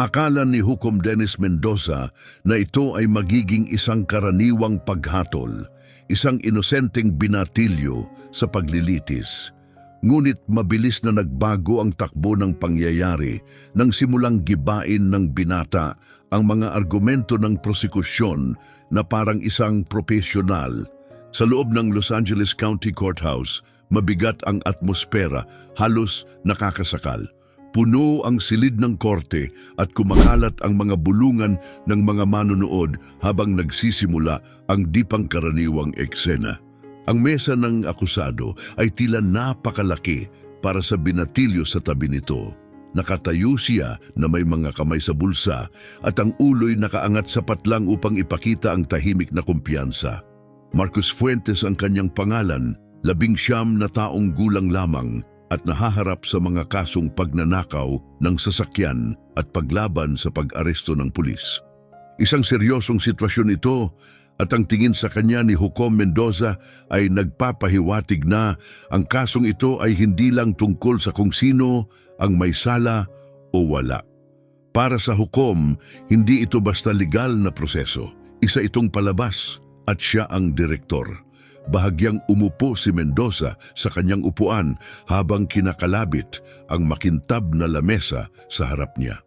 Akala ni Hukom Dennis Mendoza na ito ay magiging isang karaniwang paghatol, isang inosenteng binatilyo sa paglilitis. Ngunit mabilis na nagbago ang takbo ng pangyayari nang simulang gibain ng binata ang mga argumento ng prosekusyon na parang isang profesional. Sa loob ng Los Angeles County Courthouse, mabigat ang atmosfera, halos nakakasakal. Puno ang silid ng korte at kumakalat ang mga bulungan ng mga manunood habang nagsisimula ang di pangkaraniwang eksena. Ang mesa ng akusado ay tila napakalaki para sa binatilyo sa tabi nito. Nakatayo siya na may mga kamay sa bulsa at ang ulo'y nakaangat sapat lang upang ipakita ang tahimik na kumpiyansa. Marcos Fuentes ang kanyang pangalan, labing siyam na taong gulang lamang at nahaharap sa mga kasong pagnanakaw ng sasakyan at paglaban sa pag-aresto ng pulis. Isang seryosong sitwasyon ito at ang tingin sa kanya ni Hukom Mendoza ay nagpapahiwatig na ang kasong ito ay hindi lang tungkol sa kung sino ang may sala o wala. Para sa hukom, hindi ito basta legal na proseso. Isa itong palabas at siya ang direktor. Bahagyang umupo si Mendoza sa kanyang upuan habang kinakalabit ang makintab na lamesa sa harap niya.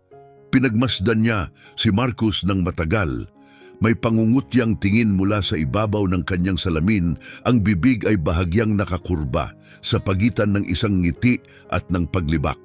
Pinagmasdan niya si Marcos ng matagal. May pangungutyang tingin mula sa ibabaw ng kanyang salamin, ang bibig ay bahagyang nakakurba sa pagitan ng isang ngiti at ng paglibak.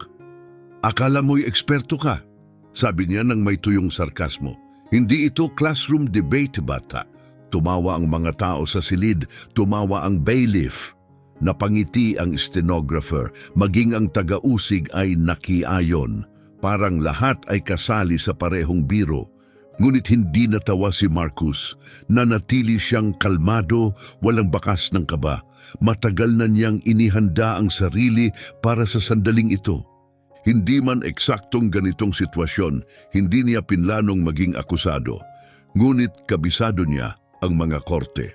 Akala mo'y eksperto ka, sabi niya ng may tuyong sarkasmo. Hindi ito classroom debate bata. Tumawa ang mga tao sa silid, tumawa ang bailiff. Napangiti ang stenographer, maging ang taga-usig ay nakiayon. Parang lahat ay kasali sa parehong biro. Ngunit hindi natawa si Marcus. Nanatili siyang kalmado, walang bakas ng kaba. Matagal na niyang inihanda ang sarili para sa sandaling ito. Hindi man eksaktong ganitong sitwasyon, hindi niya pinlanong maging akusado. Ngunit kabisado niya ang mga korte.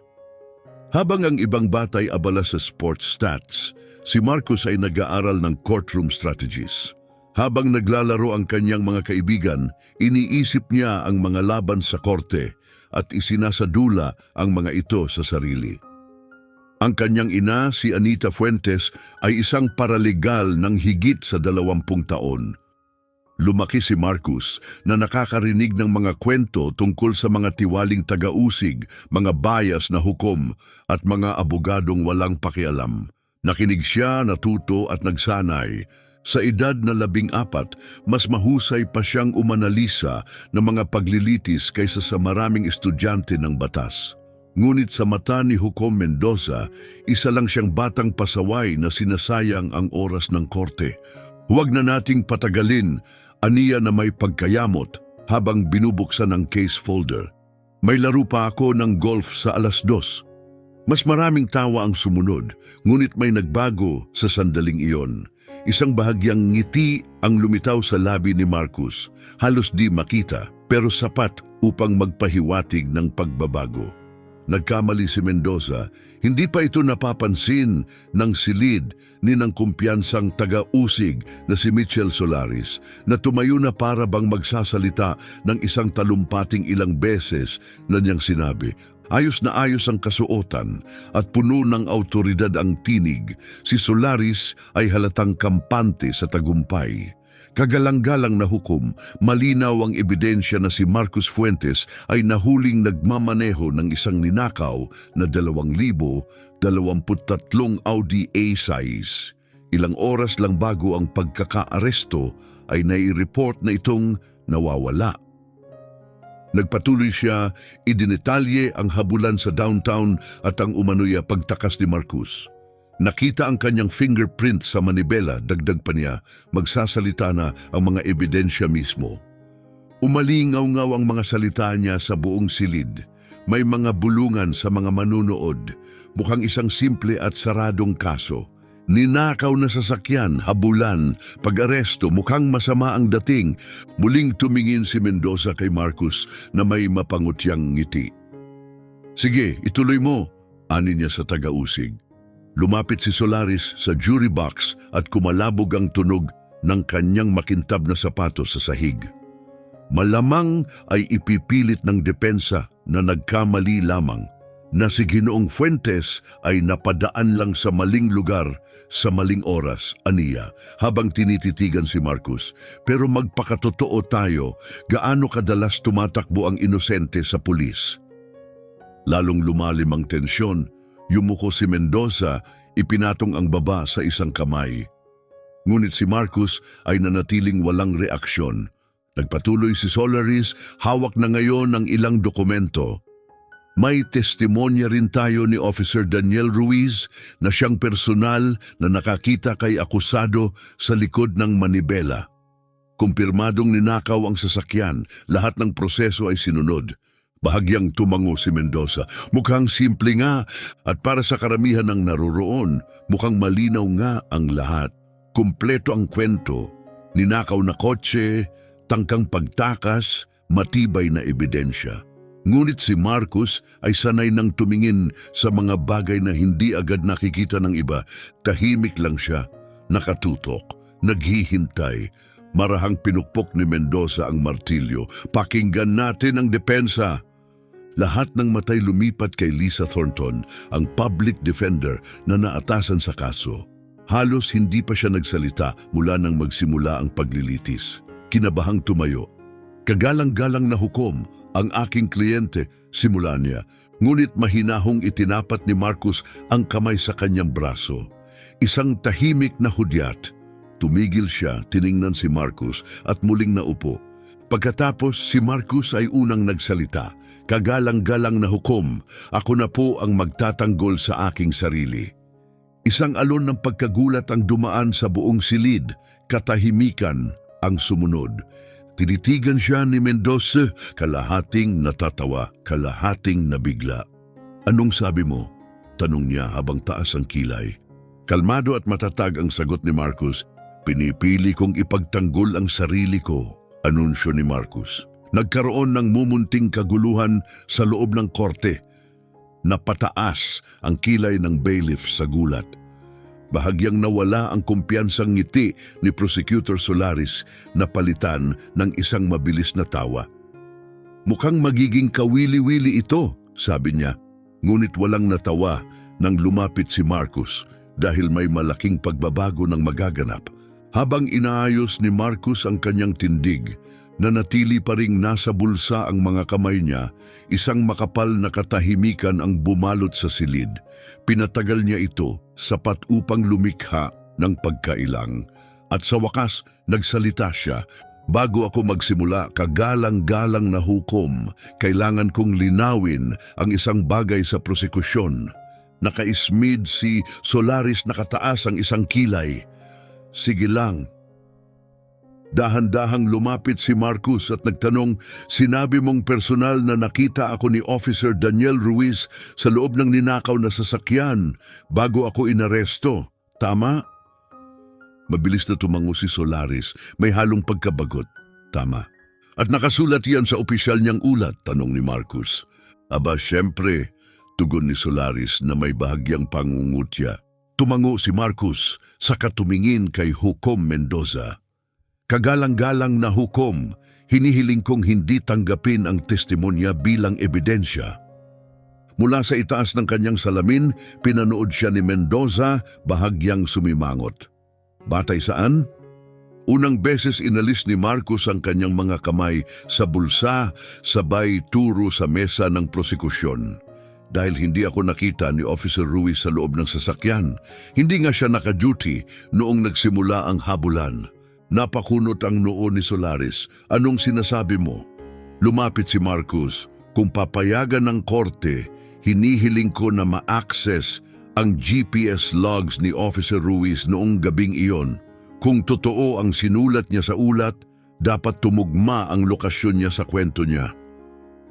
Habang ang ibang batay abala sa sports stats, si Marcos ay nag-aaral ng courtroom strategies. Habang naglalaro ang kanyang mga kaibigan, iniisip niya ang mga laban sa korte at isinasadula ang mga ito sa sarili. Ang kanyang ina, si Anita Fuentes, ay isang paralegal ng higit sa dalawampung taon. Lumaki si Marcus na nakakarinig ng mga kwento tungkol sa mga tiwaling taga-usig, mga bias na hukom at mga abogadong walang pakialam. Nakinig siya, natuto at nagsanay. Sa edad na labing apat, mas mahusay pa siyang umanalisa ng mga paglilitis kaysa sa maraming estudyante ng batas. Ngunit sa mata ni Hukom Mendoza, isa lang siyang batang pasaway na sinasayang ang oras ng korte. Huwag na nating patagalin, aniya na may pagkayamot habang binubuksan ang case folder. May laro pa ako ng golf sa alas dos. Mas maraming tawa ang sumunod, ngunit may nagbago sa sandaling iyon. Isang bahagyang ngiti ang lumitaw sa labi ni Marcus, halos di makita pero sapat upang magpahiwatig ng pagbabago. Nagkamali si Mendoza, hindi pa ito napapansin ng silid ni ng kumpiyansang taga-usig na si Mitchell Solaris na tumayo na para bang magsasalita ng isang talumpating ilang beses na niyang sinabi, Ayos na ayos ang kasuotan at puno ng autoridad ang tinig, si Solaris ay halatang kampante sa tagumpay. Kagalang-galang na hukom, malinaw ang ebidensya na si Marcus Fuentes ay nahuling nagmamaneho ng isang ninakaw na 2,023 Audi A-size. Ilang oras lang bago ang pagkakaaresto ay nai-report na itong nawawala. Nagpatuloy siya, idinetalye ang habulan sa downtown at ang umano'y pagtakas ni Marcus. Nakita ang kanyang fingerprint sa manibela, dagdag pa niya, magsasalita na ang mga ebidensya mismo. Umalingaw-ngaw ang mga salita niya sa buong silid. May mga bulungan sa mga manunood, mukhang isang simple at saradong kaso. Ninakaw na sasakyan, habulan, pag-aresto, mukhang masama ang dating. Muling tumingin si Mendoza kay Marcus na may mapangutyang ngiti. Sige, ituloy mo, ani niya sa taga-usig. Lumapit si Solaris sa jury box at kumalabog ang tunog ng kanyang makintab na sapatos sa sahig. malamang ay ipipilit ng depensa na nagkamali lamang na si Ginoong Fuentes ay napadaan lang sa maling lugar sa maling oras, aniya, habang tinititigan si Marcos. Pero magpakatotoo tayo, gaano kadalas tumatakbo ang inosente sa pulis? Lalong lumalim ang tensyon, yumuko si Mendoza, ipinatong ang baba sa isang kamay. Ngunit si Marcos ay nanatiling walang reaksyon. Nagpatuloy si Solaris, hawak na ngayon ng ilang dokumento. May testimonya rin tayo ni Officer Daniel Ruiz na siyang personal na nakakita kay akusado sa likod ng manibela. Kumpirmadong ninakaw ang sasakyan, lahat ng proseso ay sinunod. Bahagyang tumango si Mendoza. Mukhang simple nga at para sa karamihan ng naroroon, mukhang malinaw nga ang lahat. Kumpleto ang kwento. Ninakaw na kotse, tangkang pagtakas, matibay na ebidensya. Ngunit si Marcus ay sanay nang tumingin sa mga bagay na hindi agad nakikita ng iba. Tahimik lang siya, nakatutok, naghihintay. Marahang pinukpok ni Mendoza ang martilyo. Pakinggan natin ang depensa. Lahat ng matay lumipat kay Lisa Thornton, ang public defender na naatasan sa kaso. Halos hindi pa siya nagsalita mula nang magsimula ang paglilitis. Kinabahang tumayo. Kagalang-galang na hukom ang aking kliyente, simula niya. Ngunit mahinahong itinapat ni Marcus ang kamay sa kanyang braso. Isang tahimik na hudyat. Tumigil siya, tiningnan si Marcus at muling naupo. Pagkatapos si Marcus ay unang nagsalita. Kagalang-galang na hukom, ako na po ang magtatanggol sa aking sarili. Isang alon ng pagkagulat ang dumaan sa buong silid, katahimikan ang sumunod. Tinitigan siya ni Mendoza, kalahating natatawa, kalahating nabigla. Anong sabi mo? Tanong niya habang taas ang kilay. Kalmado at matatag ang sagot ni Marcus. Pinipili kong ipagtanggol ang sarili ko, anunsyo ni Marcus. Nagkaroon ng mumunting kaguluhan sa loob ng korte. Napataas ang kilay ng bailiff sa gulat. Bahagyang nawala ang kumpiyansang ngiti ni Prosecutor Solaris na palitan ng isang mabilis na tawa. Mukhang magiging kawili-wili ito, sabi niya. Ngunit walang natawa nang lumapit si Marcus dahil may malaking pagbabago ng magaganap. Habang inaayos ni Marcus ang kanyang tindig, nanatili pa ring nasa bulsa ang mga kamay niya, isang makapal na katahimikan ang bumalot sa silid. Pinatagal niya ito, sapat upang lumikha ng pagkailang. At sa wakas, nagsalita siya, Bago ako magsimula, kagalang-galang na hukom, kailangan kong linawin ang isang bagay sa prosekusyon. Nakaismid si Solaris nakataas ang isang kilay. Sige lang, Dahan-dahang lumapit si Marcus at nagtanong, sinabi mong personal na nakita ako ni Officer Daniel Ruiz sa loob ng ninakaw na sasakyan bago ako inaresto. Tama? Mabilis na tumango si Solaris, may halong pagkabagot. Tama. At nakasulat yan sa opisyal niyang ulat, tanong ni Marcus. Aba, syempre, tugon ni Solaris na may bahagyang pangungutya. Tumango si Marcus sa katumingin kay Hukom Mendoza. Kagalang-galang na hukom, hinihiling kong hindi tanggapin ang testimonya bilang ebidensya. Mula sa itaas ng kanyang salamin, pinanood siya ni Mendoza bahagyang sumimangot. Batay saan? Unang beses inalis ni Marcos ang kanyang mga kamay sa bulsa sabay turo sa mesa ng prosekusyon. Dahil hindi ako nakita ni Officer Ruiz sa loob ng sasakyan, hindi nga siya naka-duty noong nagsimula ang habulan. Napakunot ang noo ni Solaris. Anong sinasabi mo? Lumapit si Marcus. Kung papayagan ng korte, hinihiling ko na ma-access ang GPS logs ni Officer Ruiz noong gabing iyon. Kung totoo ang sinulat niya sa ulat, dapat tumugma ang lokasyon niya sa kwento niya.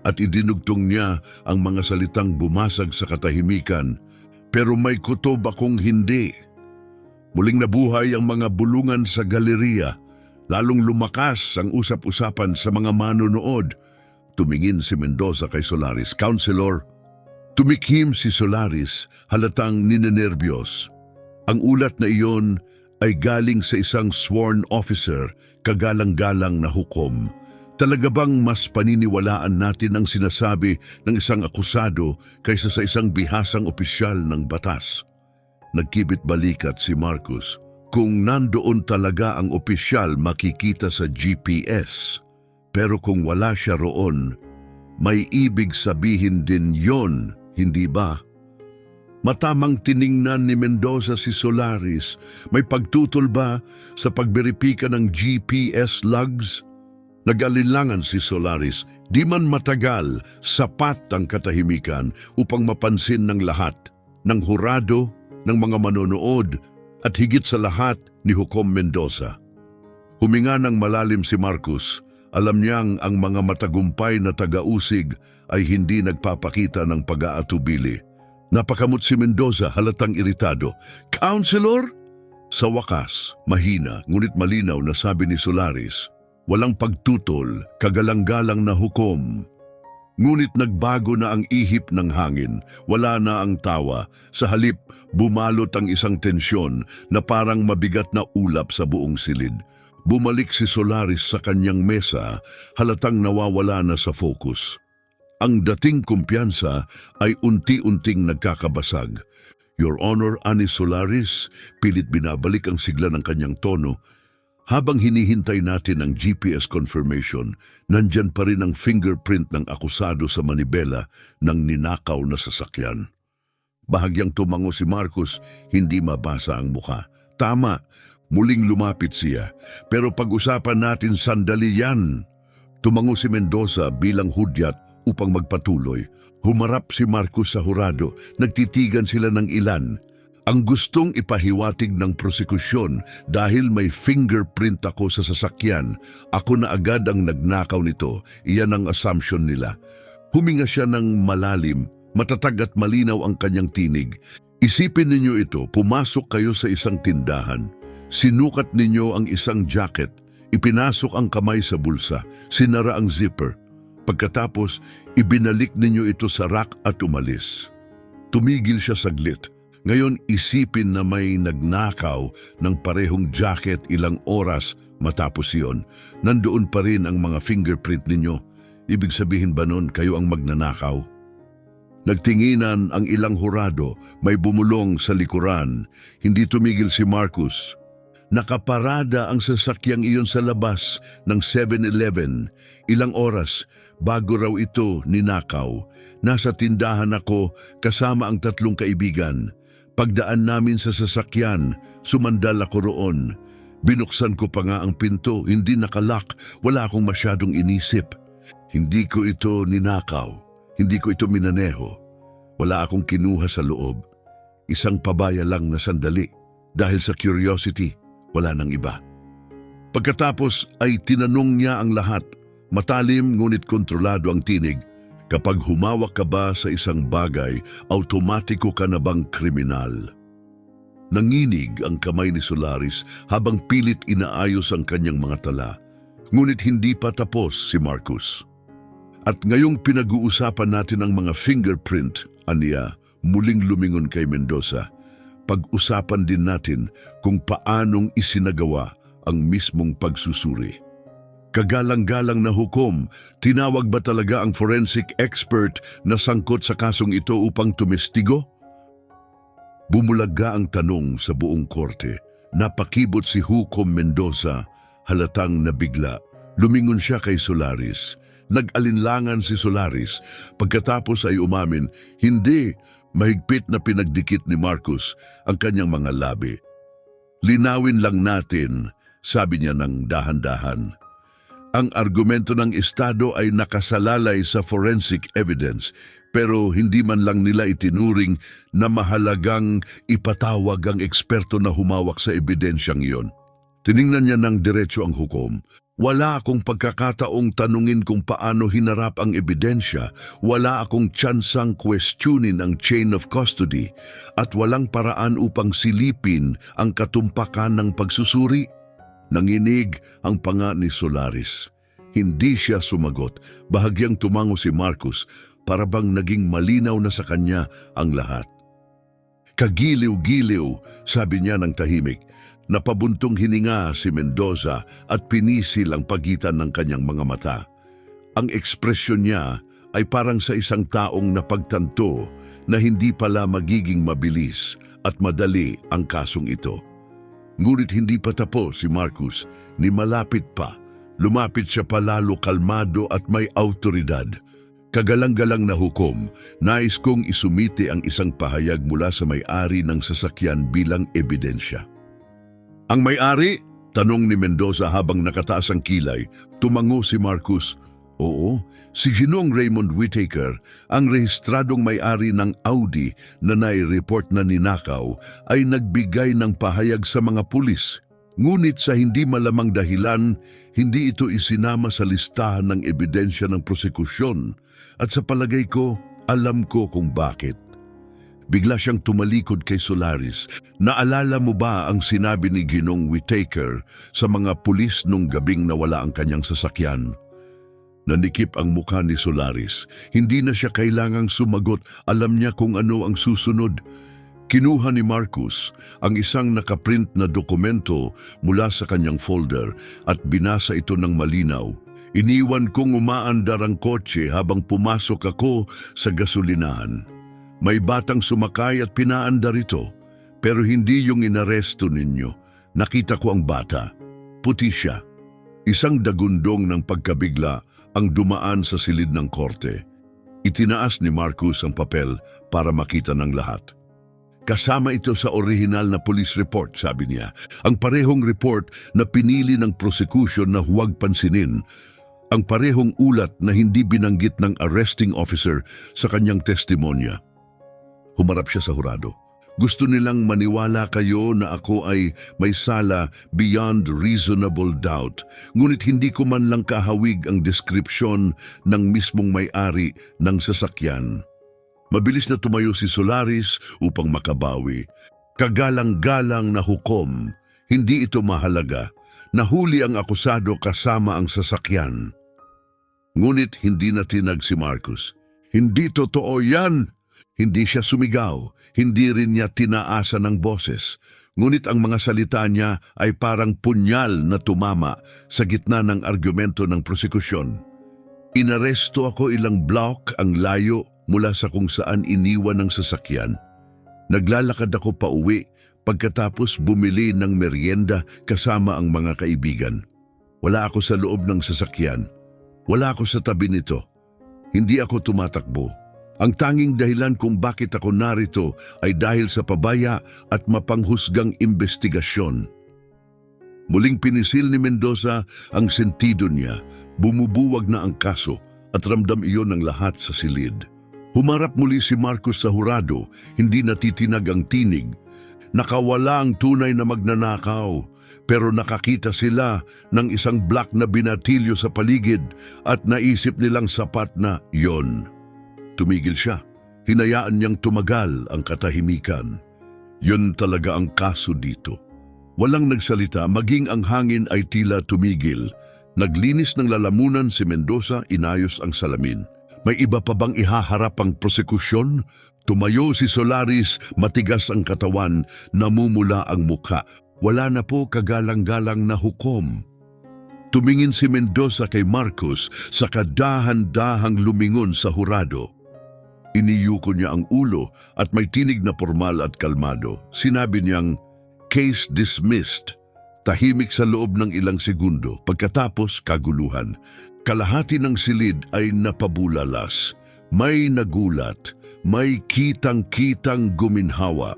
At idinugtong niya ang mga salitang bumasag sa katahimikan. Pero may kutob akong hindi. Muling nabuhay ang mga bulungan sa galeriya. Lalong lumakas ang usap-usapan sa mga manonood. Tumingin si Mendoza kay Solaris. Counselor, tumikhim si Solaris halatang ninenervyos. Ang ulat na iyon ay galing sa isang sworn officer, kagalang-galang na hukom. Talaga bang mas paniniwalaan natin ang sinasabi ng isang akusado kaysa sa isang bihasang opisyal ng batas? Nagkibit balikat si Marcus. Kung nandoon talaga ang opisyal makikita sa GPS. Pero kung wala siya roon, may ibig sabihin din yon, hindi ba? Matamang tiningnan ni Mendoza si Solaris. May pagtutol ba sa pagberipika ng GPS logs? Nag-alinlangan si Solaris, di man matagal, sapat ang katahimikan upang mapansin ng lahat, ng hurado, ng mga manonood, at higit sa lahat ni Hukom Mendoza. Huminga ng malalim si Marcus, alam niyang ang mga matagumpay na taga-usig ay hindi nagpapakita ng pag-aatubili. Napakamot si Mendoza halatang iritado. Counselor? Sa wakas, mahina ngunit malinaw na sabi ni Solaris, walang pagtutol, kagalang-galang na hukom. Ngunit nagbago na ang ihip ng hangin, wala na ang tawa, sa halip bumalot ang isang tensyon na parang mabigat na ulap sa buong silid. Bumalik si Solaris sa kanyang mesa, halatang nawawala na sa focus. Ang dating kumpiyansa ay unti-unting nagkakabasag. Your Honor, Ani Solaris, pilit binabalik ang sigla ng kanyang tono. Habang hinihintay natin ang GPS confirmation, nandyan pa rin ang fingerprint ng akusado sa manibela ng ninakaw na sasakyan. Bahagyang tumango si Marcos, hindi mabasa ang muka. Tama, muling lumapit siya. Pero pag-usapan natin sandali yan. Tumango si Mendoza bilang hudyat upang magpatuloy. Humarap si Marcos sa hurado, nagtitigan sila ng ilan. Ang gustong ipahiwatig ng prosekusyon dahil may fingerprint ako sa sasakyan, ako na agad ang nagnakaw nito, iyan ang assumption nila. Huminga siya ng malalim, matatag at malinaw ang kanyang tinig. Isipin ninyo ito, pumasok kayo sa isang tindahan. Sinukat ninyo ang isang jacket, ipinasok ang kamay sa bulsa, sinara ang zipper. Pagkatapos, ibinalik ninyo ito sa rack at umalis. Tumigil siya saglit. Ngayon isipin na may nagnakaw ng parehong jacket ilang oras matapos iyon. Nandoon pa rin ang mga fingerprint ninyo. Ibig sabihin ba nun kayo ang magnanakaw? Nagtinginan ang ilang hurado, may bumulong sa likuran. Hindi tumigil si Marcus. Nakaparada ang sasakyang iyon sa labas ng 7-Eleven. Ilang oras bago raw ito ninakaw. Nasa tindahan ako kasama ang tatlong kaibigan. Pagdaan namin sa sasakyan, sumandal ako roon. Binuksan ko pa nga ang pinto, hindi nakalak, wala akong masyadong inisip. Hindi ko ito ninakaw, hindi ko ito minaneho. Wala akong kinuha sa loob. Isang pabaya lang na sandali. Dahil sa curiosity, wala nang iba. Pagkatapos ay tinanong niya ang lahat. Matalim ngunit kontrolado ang tinig. Kapag humawak ka ba sa isang bagay, automatiko ka na bang kriminal? Nanginig ang kamay ni Solaris habang pilit inaayos ang kanyang mga tala. Ngunit hindi pa tapos si Marcus. At ngayong pinag-uusapan natin ang mga fingerprint, aniya, muling lumingon kay Mendoza. Pag-usapan din natin kung paanong isinagawa ang mismong pagsusuri. Kagalang-galang na hukom, tinawag ba talaga ang forensic expert na sangkot sa kasong ito upang tumestigo? Bumulaga ang tanong sa buong korte. Napakibot si Hukom Mendoza, halatang nabigla. Lumingon siya kay Solaris. Nag-alinlangan si Solaris. Pagkatapos ay umamin, hindi, mahigpit na pinagdikit ni Marcus ang kanyang mga labi. Linawin lang natin, sabi niya ng dahan-dahan. Ang argumento ng Estado ay nakasalalay sa forensic evidence pero hindi man lang nila itinuring na mahalagang ipatawag ang eksperto na humawak sa ebidensyang iyon. Tiningnan niya ng diretso ang hukom. Wala akong pagkakataong tanungin kung paano hinarap ang ebidensya, wala akong tsansang questionin ang chain of custody, at walang paraan upang silipin ang katumpakan ng pagsusuri. Nanginig ang panga ni Solaris. Hindi siya sumagot. Bahagyang tumango si Marcus para bang naging malinaw na sa kanya ang lahat. Kagiliw-giliw, sabi niya ng tahimik. Napabuntong hininga si Mendoza at pinisil ang pagitan ng kanyang mga mata. Ang ekspresyon niya ay parang sa isang taong napagtanto na hindi pala magiging mabilis at madali ang kasong ito. Ngunit hindi pa tapos si Marcus, ni malapit pa. Lumapit siya palalo kalmado at may autoridad. Kagalang-galang na hukom, nais kong isumite ang isang pahayag mula sa may-ari ng sasakyan bilang ebidensya. Ang may-ari? Tanong ni Mendoza habang nakataas ang kilay. Tumango si Marcus. Oo, si Ginong Raymond Whittaker, ang rehistradong may-ari ng Audi na nai-report na ninakaw, ay nagbigay ng pahayag sa mga pulis. Ngunit sa hindi malamang dahilan, hindi ito isinama sa listahan ng ebidensya ng prosekusyon. At sa palagay ko, alam ko kung bakit. Bigla siyang tumalikod kay Solaris. Naalala mo ba ang sinabi ni Ginong Whittaker sa mga pulis nung gabing nawala ang kanyang sasakyan? Nanikip ang mukha ni Solaris. Hindi na siya kailangang sumagot. Alam niya kung ano ang susunod. Kinuha ni Marcus ang isang nakaprint na dokumento mula sa kanyang folder at binasa ito ng malinaw. Iniwan kong umaandar ang kotse habang pumasok ako sa gasolinahan. May batang sumakay at pinaandar ito, pero hindi yung inaresto ninyo. Nakita ko ang bata. Puti siya. Isang dagundong ng pagkabigla ang dumaan sa silid ng korte. Itinaas ni Marcus ang papel para makita ng lahat. Kasama ito sa orihinal na police report, sabi niya. Ang parehong report na pinili ng prosecution na huwag pansinin. Ang parehong ulat na hindi binanggit ng arresting officer sa kanyang testimonya. Humarap siya sa hurado. Gusto nilang maniwala kayo na ako ay may sala beyond reasonable doubt, ngunit hindi ko man lang kahawig ang deskripsyon ng mismong may-ari ng sasakyan. Mabilis na tumayo si Solaris upang makabawi. Kagalang-galang na hukom, hindi ito mahalaga. Nahuli ang akusado kasama ang sasakyan. Ngunit hindi na tinag si Marcus. Hindi totoo yan! Hindi siya sumigaw, hindi rin niya tinaasa ng boses. Ngunit ang mga salita niya ay parang punyal na tumama sa gitna ng argumento ng prosekusyon. Inaresto ako ilang block ang layo mula sa kung saan iniwan ng sasakyan. Naglalakad ako pa uwi pagkatapos bumili ng merienda kasama ang mga kaibigan. Wala ako sa loob ng sasakyan. Wala ako sa tabi nito. Hindi ako tumatakbo. Ang tanging dahilan kung bakit ako narito ay dahil sa pabaya at mapanghusgang investigasyon. Muling pinisil ni Mendoza ang sentido niya, bumubuwag na ang kaso at ramdam iyon ng lahat sa silid. Humarap muli si Marcos sa hurado, hindi natitinag ang tinig. Nakawala ang tunay na magnanakaw, pero nakakita sila ng isang black na binatilyo sa paligid at naisip nilang sapat na yon. Tumigil siya. Hinayaan niyang tumagal ang katahimikan. Yun talaga ang kaso dito. Walang nagsalita, maging ang hangin ay tila tumigil. Naglinis ng lalamunan si Mendoza, inayos ang salamin. May iba pa bang ihaharap ang prosekusyon? Tumayo si Solaris, matigas ang katawan, namumula ang mukha. Wala na po kagalang-galang na hukom. Tumingin si Mendoza kay Marcos sa kadahan-dahang lumingon sa hurado. Iniyuko niya ang ulo at may tinig na formal at kalmado. Sinabi niyang, case dismissed. Tahimik sa loob ng ilang segundo. Pagkatapos, kaguluhan. Kalahati ng silid ay napabulalas. May nagulat. May kitang-kitang guminhawa.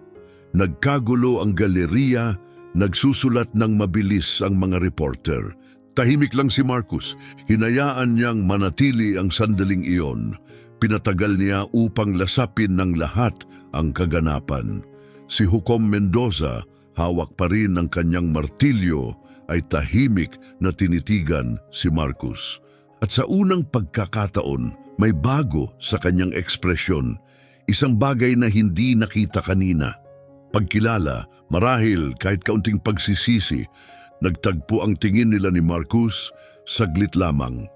Nagkagulo ang galeriya, nagsusulat ng mabilis ang mga reporter. Tahimik lang si Marcus. Hinayaan niyang manatili ang sandaling iyon. Pinatagal niya upang lasapin ng lahat ang kaganapan. Si Hukom Mendoza, hawak pa rin ng kanyang martilyo, ay tahimik na tinitigan si Marcus. At sa unang pagkakataon, may bago sa kanyang ekspresyon, isang bagay na hindi nakita kanina. Pagkilala, marahil kahit kaunting pagsisisi, nagtagpo ang tingin nila ni Marcus saglit lamang.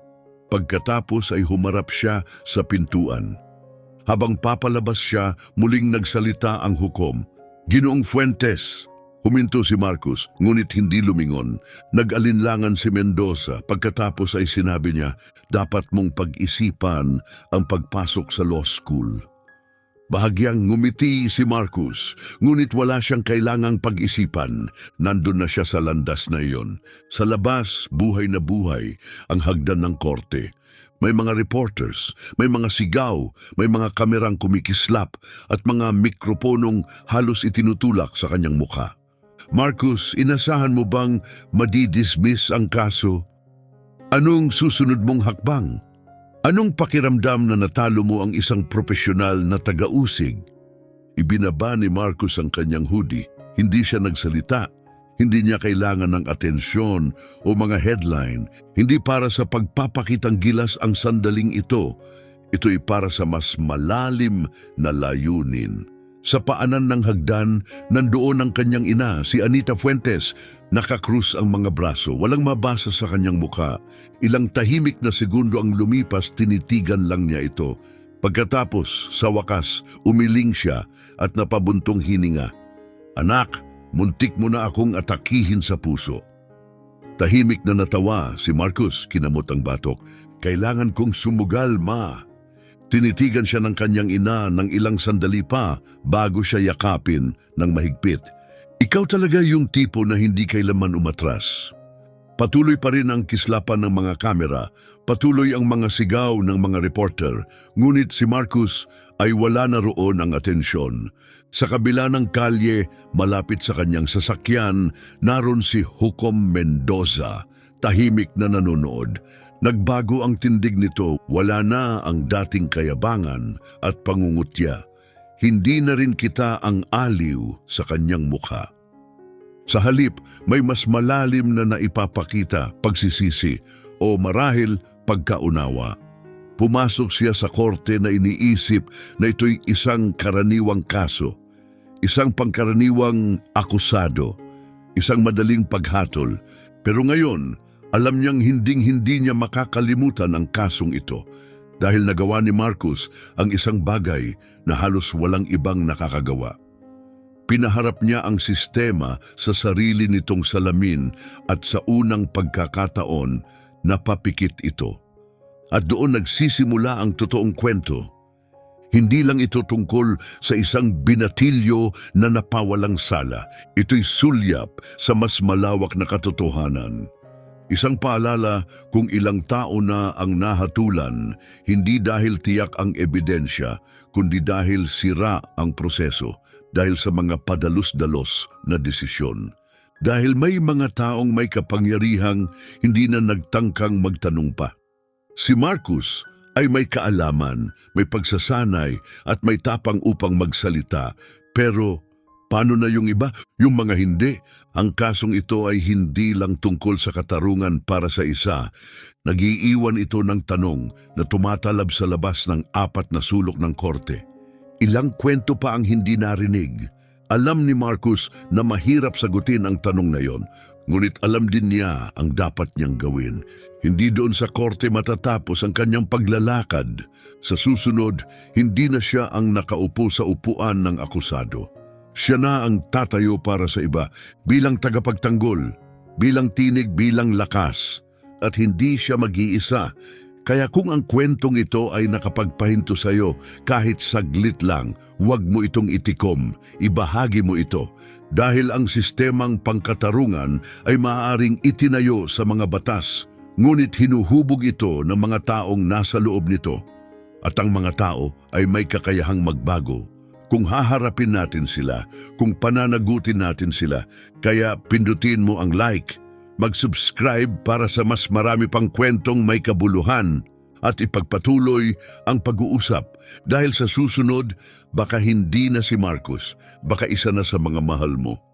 Pagkatapos ay humarap siya sa pintuan. Habang papalabas siya, muling nagsalita ang hukom. Ginoong Fuentes, Huminto si Marcos, ngunit hindi lumingon. Nag-alinlangan si Mendoza pagkatapos ay sinabi niya, dapat mong pag-isipan ang pagpasok sa law school. Bahagyang ngumiti si Marcus, ngunit wala siyang kailangang pag-isipan. Nandun na siya sa landas na iyon. Sa labas, buhay na buhay, ang hagdan ng korte. May mga reporters, may mga sigaw, may mga kamerang kumikislap at mga mikroponong halos itinutulak sa kanyang mukha. Marcus, inasahan mo bang madidismiss ang kaso? Anong susunod mong hakbang? Anong pakiramdam na natalo mo ang isang profesional na taga-usig? Ibinaba ni Marcus ang kanyang hoodie. Hindi siya nagsalita. Hindi niya kailangan ng atensyon o mga headline. Hindi para sa pagpapakitang gilas ang sandaling ito. Ito'y para sa mas malalim na layunin. Sa paanan ng hagdan, nandoon ang kanyang ina, si Anita Fuentes. Nakakrus ang mga braso, walang mabasa sa kanyang mukha. Ilang tahimik na segundo ang lumipas, tinitigan lang niya ito. Pagkatapos, sa wakas, umiling siya at napabuntong hininga. Anak, muntik mo na akong atakihin sa puso. Tahimik na natawa si Marcus, kinamot ang batok. Kailangan kong sumugal, ma. Tinitigan siya ng kanyang ina ng ilang sandali pa bago siya yakapin ng mahigpit. Ikaw talaga yung tipo na hindi kailaman umatras. Patuloy pa rin ang kislapan ng mga kamera, patuloy ang mga sigaw ng mga reporter, ngunit si Marcus ay wala na roon ang atensyon. Sa kabila ng kalye, malapit sa kanyang sasakyan, naroon si Hukom Mendoza, tahimik na nanonood. Nagbago ang tindig nito, wala na ang dating kayabangan at pangungutya. Hindi na rin kita ang aliw sa kanyang mukha. Sa halip, may mas malalim na naipapakita pagsisisi o marahil pagkaunawa. Pumasok siya sa korte na iniisip na ito'y isang karaniwang kaso, isang pangkaraniwang akusado, isang madaling paghatol. Pero ngayon, alam niyang hinding-hindi niya makakalimutan ang kasong ito dahil nagawa ni Marcus ang isang bagay na halos walang ibang nakakagawa. Pinaharap niya ang sistema sa sarili nitong salamin at sa unang pagkakataon napapikit ito. At doon nagsisimula ang totoong kwento. Hindi lang ito tungkol sa isang binatilyo na napawalang sala. Ito'y sulyap sa mas malawak na katotohanan. Isang paalala kung ilang tao na ang nahatulan, hindi dahil tiyak ang ebidensya, kundi dahil sira ang proseso, dahil sa mga padalos-dalos na desisyon. Dahil may mga taong may kapangyarihang hindi na nagtangkang magtanong pa. Si Marcus ay may kaalaman, may pagsasanay at may tapang upang magsalita, pero Paano na yung iba? Yung mga hindi. Ang kasong ito ay hindi lang tungkol sa katarungan para sa isa. Nagiiwan ito ng tanong na tumatalab sa labas ng apat na sulok ng korte. Ilang kwento pa ang hindi narinig. Alam ni Marcus na mahirap sagutin ang tanong na yon, ngunit alam din niya ang dapat niyang gawin. Hindi doon sa korte matatapos ang kanyang paglalakad. Sa susunod, hindi na siya ang nakaupo sa upuan ng akusado. Siya na ang tatayo para sa iba bilang tagapagtanggol, bilang tinig, bilang lakas. At hindi siya mag-iisa. Kaya kung ang kwentong ito ay nakapagpahinto sa iyo kahit saglit lang, huwag mo itong itikom, ibahagi mo ito. Dahil ang sistemang pangkatarungan ay maaaring itinayo sa mga batas, ngunit hinuhubog ito ng mga taong nasa loob nito. At ang mga tao ay may kakayahang magbago kung haharapin natin sila, kung pananagutin natin sila. Kaya pindutin mo ang like, mag-subscribe para sa mas marami pang kwentong may kabuluhan at ipagpatuloy ang pag-uusap dahil sa susunod baka hindi na si Marcos, baka isa na sa mga mahal mo.